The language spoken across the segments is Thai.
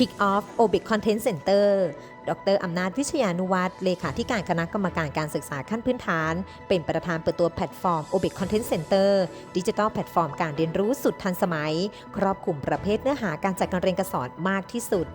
Kick Off OBIC Content Center ดรอำนาจวิชยานุวัตรเลขาธิการคณะกรรมการการศึกษาขั้นพื้นฐาน เป็นประธานเปิดตัวแพลตฟอร์ม OBIC Content Center ดิจิทัลแพลตฟอร์มการเรียนรู้สุดทันสมัย ครอบคลุมประเภทเนื้อหาการจัดการเรียนการสอนมากที่สุด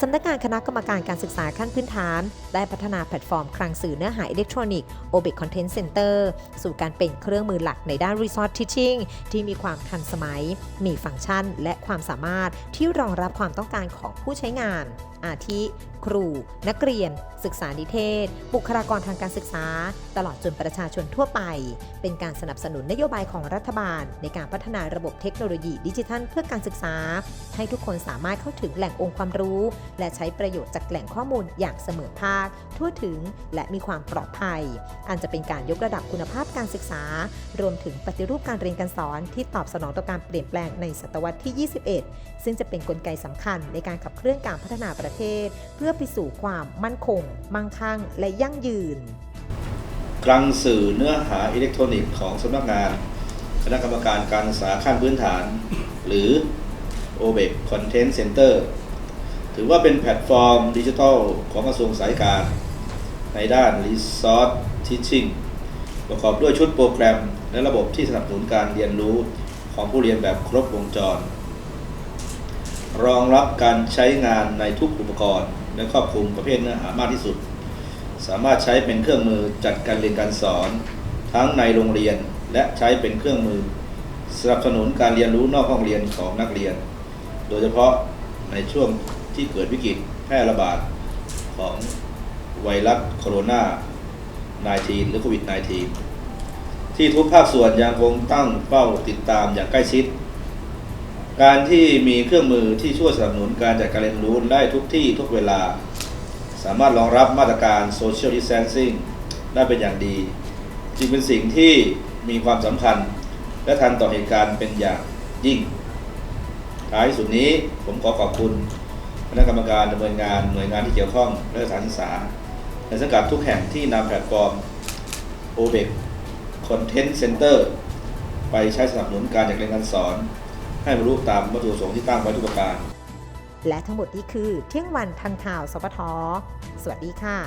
สำนักงานคณะกรรมการการศึกษาขั้นพื้นฐาน ได้พัฒนาแพลตฟอร์มคลังสื่อเนื้อหาอิเล็กทรอนิกส์ OBIC Content Center สู่การเป็นเครื่องมือหลักในด้าน Resource Teaching ที่มีความทันสมัย มีฟังก์ชันและความสามารถที่รองรับความต้องการของผู้ใช้งาน อาทิ ครู นักเรียน ศึกษานิเทศ บุคลากรทางการศึกษา ตลอดจนประชาชนทั่วไป เป็นการสนับสนุนนโยบายของรัฐบาล ในการพัฒนาระบบเทคโนโลยีดิจิทัลเพื่อการศึกษา ให้ทุกคนสามารถเข้าถึงแหล่งองค์ความรู้ และใช้ประโยชน์จากแหล่งข้อมูลอย่างเสมอภาค ทั่วถึงและมีความปลอดภัย อันจะเป็นการยกระดับคุณภาพการศึกษา รวมถึงปฏิรูปการเรียนการสอนที่ตอบสนองต่อการเปลี่ยนแปลงในศตวรรษที่ 21 ซึ่งจะเป็นนกลไกสำคัญในการขับเคลื่อนการพัฒนาประเทศ เพื่อไปสู่ความมั่นคง มั่งคั่ง และยั่งยืน คลังสื่อเนื้อหาอิเล็กทรอนิกส์ของสำนักงานคณะกรรมการการศึกษาขั้นพื้นฐาน หรือ OBEC Content Center ถือว่าเป็นแพลตฟอร์มดิจิทัลของกระทรวงสายการ ในด้าน Resource Teaching ประกอบด้วยชุดโปรแกรม และระบบที่สนับสนุนการเรียนรู้ของผู้เรียนแบบครบวงจร รองรับการใช้งานในทุกอุปกรณ์ และครอบคลุมประเภทเนื้อหามากที่สุด สามารถใช้เป็นเครื่องมือจัดการเรียนการสอน ทั้งในโรงเรียนและใช้เป็นเครื่องมือสนับสนุนการเรียนรู้นอกห้องเรียนของนักเรียน โดยเฉพาะในช่วงที่เกิดวิกฤตแพร่ระบาดของไวรัสโคโรนา 19 หรือโควิด 19 ที่ทุกภาคส่วนยังคงตั้งเป้าติดตามอย่างใกล้ชิด การที่มีเครื่องมือที่ช่วยสนับสนุนการจัดการเรียนรู้ได้ทุกที่ทุกเวลา สามารถรองรับมาตรการ Social Distancing ได้เป็นอย่างดี จึงเป็นสิ่งที่มีความสำคัญ และทันต่อเหตุการณ์เป็นอย่างยิ่ง ท้ายสุดนี้ผมขอขอบคุณคณะกรรมการดำเนินงานหน่วยงานที่เกี่ยวข้องและสถานศึกษา ในสังกัดทุกแห่งที่นำแพลตฟอร์ม OBEC Content Center ไปใช้สนับสนุนการจัดการเรียนการสอน ให้บรรลุตามวัตถุประสงค์ที่ตั้งไว้ทุกประการ และทั้งหมดนี้คือเที่ยงวันทันข่าวสปทสวัสดีค่ะ